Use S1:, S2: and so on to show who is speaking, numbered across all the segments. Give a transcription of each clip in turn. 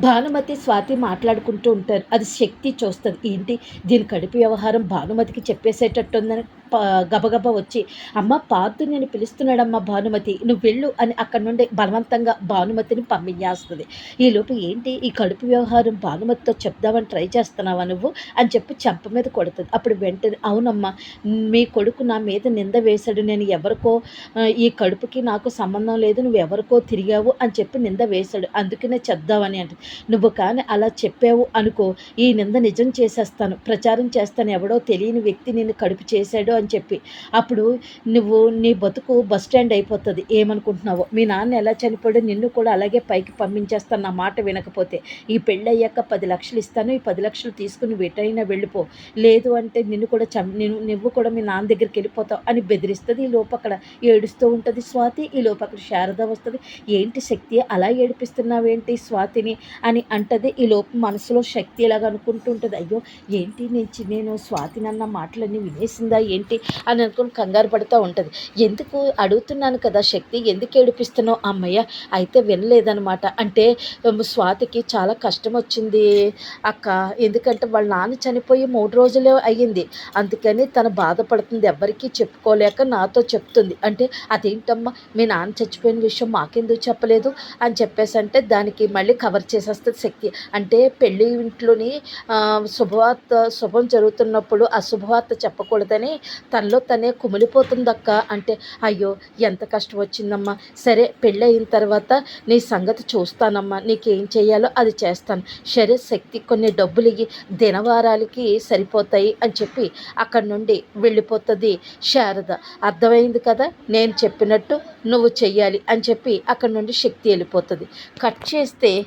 S1: భానుమతి స్వాతి మాట్లాడుకుంటూ ఉంటారు. అది శక్తి చూస్తుంది. ఏంటి? దీని కడుపు వ్యవహారం భానుమతికి చెప్పేసేటట్టుందని. గబగబా వచ్చి అమ్మ పాతు నేను పిలుస్తున్నాడమ్మా భానుమతి నువ్వు వెళ్ళు అని అక్కడి నుండి బలవంతంగా భానుమతిని పంపించేస్తుంది. ఈ ఏంటి ఈ కడుపు వ్యవహారం భానుమతితో చెప్దామని ట్రై చేస్తున్నావా నువ్వు? అని చెప్పి చెంప మీద కొడుతుంది. అప్పుడు వెంటనే అవునమ్మా మీ కొడుకు నా మీద నింద వేశాడు. నేను ఎవరికో ఈ కడుపుకి నాకు సంబంధం లేదు. నువ్వు ఎవరికో తిరిగావు అని చెప్పి నింద వేశాడు. అందుకనే చెప్దామని అంటే నువ్వు కానీ అలా చెప్పావు అనుకో ఈ నింద నిజం చేసేస్తాను. ప్రచారం చేస్తాను. ఎవడో తెలియని వ్యక్తి నేను కడుపు చేశాడు అని చెప్పి. అప్పుడు నువ్వు నీ బతుకు బస్ స్టాండ్ అయిపోతుంది. ఏమనుకుంటున్నావో? మీ నాన్న ఎలా చనిపోయాడో నిన్ను కూడా అలాగే పైకి పంపించేస్తాను. నా మాట వినకపోతే ఈ పెళ్ళయ్యాక పది లక్షలు ఇస్తాను. ఈ పది లక్షలు తీసుకుని వెటైనా వెళ్ళిపో. లేదు అంటే నిన్ను కూడా చం నిన్ను నువ్వు కూడా మీ నాన్న దగ్గరికి వెళ్ళిపోతావు అని బెదిరిస్తుంది. ఈ లోపు అక్కడ ఏడుస్తూ ఉంటుంది స్వాతి. ఈ లోపు అక్కడ శారద వస్తుంది. ఏంటి శక్తి? అలా ఏడిపిస్తున్నావేంటి స్వాతిని? అని అంటది. ఈ లోపు మనసులో శక్తి ఇలాగ అనుకుంటుంటుంది అయ్యో ఏంటి నేను నేను స్వాతిని అన్న మాటలన్నీ వినేసిందా? ఏంటి అని అనుకుని కంగారు పడుతూ ఉంటుంది. ఎందుకు అడుగుతున్నాను కదా శక్తి ఎందుకు ఏడిపిస్తున్నావు అమ్మయ్య? అయితే వినలేదనమాట అంటే స్వాతికి చాలా కష్టం వచ్చింది అక్క. ఎందుకంటే వాళ్ళ నాన్న చనిపోయి మూడు రోజులే అయ్యింది. అందుకని తను బాధపడుతుంది. ఎవ్వరికీ చెప్పుకోలేక నాతో చెప్తుంది. అంటే అదేంటమ్మా? మీ నాన్న చచ్చిపోయిన విషయం మాకెందుకు చెప్పలేదు? అని చెప్పేసి అంటే దానికి మళ్ళీ కవర్ చేసేస్తుంది శక్తి. అంటే పెళ్ళి ఇంట్లోని శుభవార్త శుభం జరుగుతున్నప్పుడు ఆ శుభవార్త చెప్పకూడదని తనలో తనే కుమిలిపోతుందక్క. అంటే అయ్యో ఎంత కష్టం వచ్చిందమ్మా. సరే పెళ్ళి అయిన తర్వాత నీ సంగతి చూస్తానమ్మా. నీకేం చేయాలో అది చేస్తాను. సరే శక్తి కొన్ని డబ్బులు ఇయ్యి దినవారాలకి సరిపోతాయి అని చెప్పి అక్కడి నుండి వెళ్ళిపోతుంది శారద. అర్థమైంది కదా? నేను చెప్పినట్టు నువ్వు చెయ్యాలి అని చెప్పి అక్కడి నుండి శక్తి వెళ్ళిపోతుంది. కట్ చేస్తే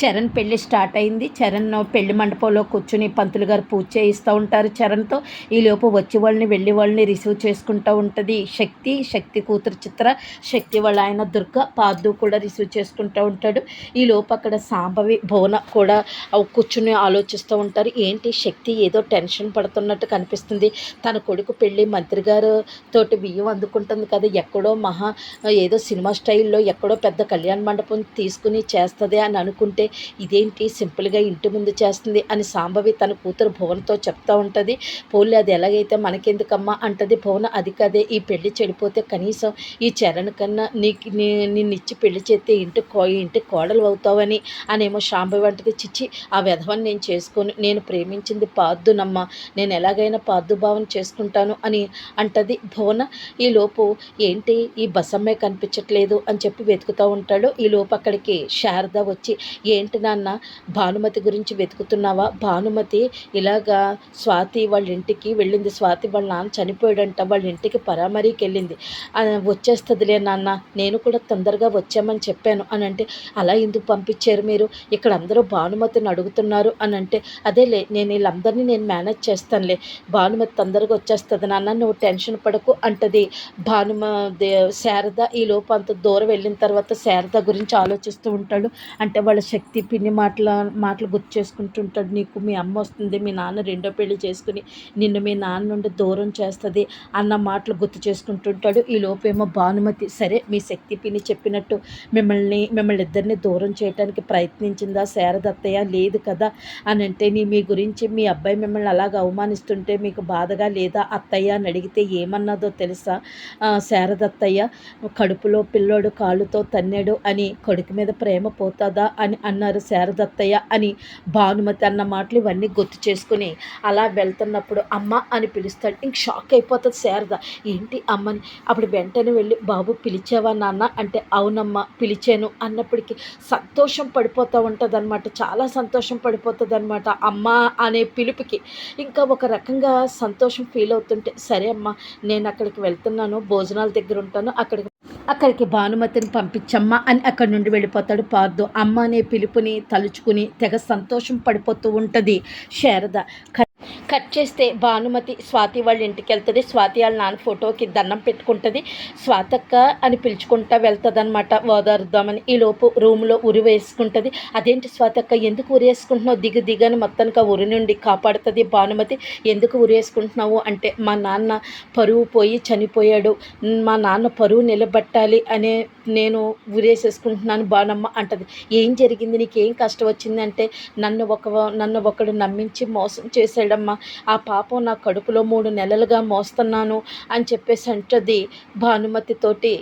S1: చరణ్ పెళ్ళి స్టార్ట్ అయింది. చరణ్ పెళ్ళి మండపంలో కూర్చుని పంతులు గారు పూజ చేయిస్తూ ఉంటారు. చరణ్తో ఈ లోపు వచ్చే వాళ్ళని వెళ్ళి వాళ్ళని రిసీవ్ చేసుకుంటూ ఉంటుంది. శక్తి శక్తి కూతురు చిత్ర శక్తి వాళ్ళ ఆయన దుర్గ పాదు కూడా రిసీవ్ చేసుకుంటూ ఉంటాడు. ఈ అక్కడ సాంబవి భువన కూడా కూర్చుని ఆలోచిస్తూ ఉంటారు. ఏంటి శక్తి ఏదో టెన్షన్ పడుతున్నట్టు కనిపిస్తుంది. తన కొడుకు పెళ్ళి మంత్రి గారు తోటి బియ్యం అందుకుంటుంది కదా. ఎక్కడో మహా ఏదో సినిమా స్టైల్లో ఎక్కడో పెద్ద కళ్యాణ మండపం తీసుకుని చేస్తుంది అని అనుకుంటే ఇదేంటి సింపుల్గా ఇంటి ముందు చేస్తుంది అని సాంబవి తన కూతురు భువనతో చెప్తా ఉంటుంది. పోలే అది ఎలాగైతే మనకెందుకమ్మా అంటది భువన అది కదే ఈ పెళ్ళి చెడిపోతే కనీసం ఈ చరణ్ కన్నా నీకు నీ నిన్నిచ్చి పెళ్ళి చేస్తే ఇంటి కో ఇంటి కోడలు అవుతావని అనేమో శాంబవి అంటది. చిచ్చి ఆ విధవని నేను చేసుకొని నేను ప్రేమించింది పాద్దునమ్మా నేను ఎలాగైనా పాద్దు భావన చేసుకుంటాను అని అంటది భువన. ఈ లోపు ఏంటి ఈ బసమ్మే కనిపించట్లేదు అని చెప్పి వెతుకుతూ ఉంటాడు. ఈ లోపు అక్కడికి శారద వచ్చి ఏంటి నాన్న? భానుమతి గురించి వెతుకుతున్నావా? భానుమతి ఇలాగా స్వాతి వాళ్ళ ఇంటికి వెళ్ళింది. స్వాతి వాళ్ళ నాన్న చనిపోయాడంట. వాళ్ళ ఇంటికి పరామరీకి వెళ్ళింది. వచ్చేస్తుందిలే నాన్న. నేను కూడా తొందరగా వచ్చామని చెప్పాను. అని అంటే అలా ఎందుకు పంపించారు మీరు? ఇక్కడ అందరూ భానుమతిని అడుగుతున్నారు. అని అంటే అదేలే నేను వీళ్ళందరినీ నేను మేనేజ్ చేస్తానులే. భానుమతి తొందరగా వచ్చేస్తుంది నాన్న. నువ్వు టెన్షన్ పడకు అంటది. భానుమ శారద ఈ లోపు అంత దూరం వెళ్ళిన తర్వాత శారద గురించి ఆలోచిస్తూ ఉంటాడు. అంటే వాళ్ళ శక్తి పిన్ని మాటల మాటలు గుర్తు చేసుకుంటుంటాడు నీకు మీ అమ్మ వస్తుంది మీ నాన్న రెండో పెళ్ళి చేసుకుని నిన్ను మీ నాన్న నుండి దూరం చేస్తుంది అన్న మాటలు గుర్తు చేసుకుంటుంటాడు ఈ లోపేమో భానుమతి. సరే మీ శక్తి పిన్ని చెప్పినట్టు మిమ్మల్ని మిమ్మల్ని ఇద్దరిని దూరం చేయడానికి ప్రయత్నించిందా? శారదత్తయ్య లేదు కదా అని అంటే నీ మీ గురించి మీ అబ్బాయి మిమ్మల్ని అలాగ అవమానిస్తుంటే మీకు బాధగా లేదా? అత్తయ్య అని అడిగితే ఏమన్నదో తెలుసా? శారదత్తయ్య కడుపులో పిల్లోడు కాళ్ళుతో తన్నాడు అని కొడుకు మీద ప్రేమ పోతుందా? అని అన్నారు శారదత్తయ్య అని. భానుమతి అన్న మాటలు ఇవన్నీ గుర్తు చేసుకుని అలా వెళ్తున్నప్పుడు అమ్మ అని పిలుస్తాడు. ఇంక షాక్ అయిపోతుంది శారద. ఏంటి అమ్మని? అప్పుడు వెంటనే వెళ్ళి బాబు పిలిచావా నాన్న? అంటే అవునమ్మా పిలిచాను అన్నప్పటికీ సంతోషం పడిపోతూ ఉంటుంది అనమాట చాలా సంతోషం పడిపోతుంది అనమాట అమ్మ అనే పిలుపుకి. ఇంకా ఒక రకంగా సంతోషం ఫీల్ అవుతుంటే సరే అమ్మా నేను అక్కడికి వెళ్తున్నాను భోజనాల దగ్గర ఉంటాను అక్కడికి అక్కడికి భానుమతిని పంపించమ్మా అని అక్కడి నుండి వెళ్ళిపోతాడు పార్దు. అమ్మ అనే పిలుపుని తలుచుకుని తెగ సంతోషం పడిపోతూ ఉంటుంది. శారద క- కట్ చేస్తే భానుమతి స్వాతి వాళ్ళ ఇంటికి వెళ్తుంది. స్వాతి వాళ్ళ నాన్న ఫోటోకి దండం పెట్టుకుంటుంది. స్వాతక్క అని పిలుచుకుంటా వెళ్తుంది అనమాట ఓదారుద్దామని ఈలోపు రూమ్లో ఉరి వేసుకుంటుంది. అదేంటి స్వాతక్క ఎందుకు ఉరి వేసుకుంటున్నావు? దిగు దిగని మొత్తానికి ఆ ఉరి నుండి కాపాడుతుంది భానుమతి. ఎందుకు ఉరి వేసుకుంటున్నావు అంటే మా నాన్న పరువు పోయి చనిపోయాడు. మా నాన్న పరువు నిలబెట్టాలి అనే నేను ఉరేసేసుకుంటున్నాను బాణమ్మ అంటది. ఏం జరిగింది? నీకేం కష్టం వచ్చింది అంటే నన్ను ఒక నన్ను ఒకడు నమ్మించి మోసం చేశాడమ్మా. ఆ పాపం నా కడుపులో మూడు నెలలుగా మోస్తున్నాను అని చెప్పేసి అంటది భానుమతితోటి.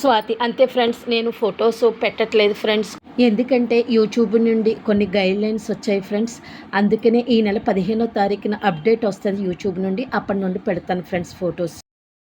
S1: స్వాతి అంతే ఫ్రెండ్స్ నేను ఫొటోస్ పెట్టట్లేదు ఫ్రెండ్స్. ఎందుకంటే యూట్యూబ్ నుండి కొన్ని గైడ్ లైన్స్ వచ్చాయి ఫ్రెండ్స్. అందుకనే ఈ నెల పదిహేనో తారీఖున అప్డేట్ వస్తుంది యూట్యూబ్ నుండి. అప్పటి నుండి పెడతాను ఫ్రెండ్స్ ఫొటోస్.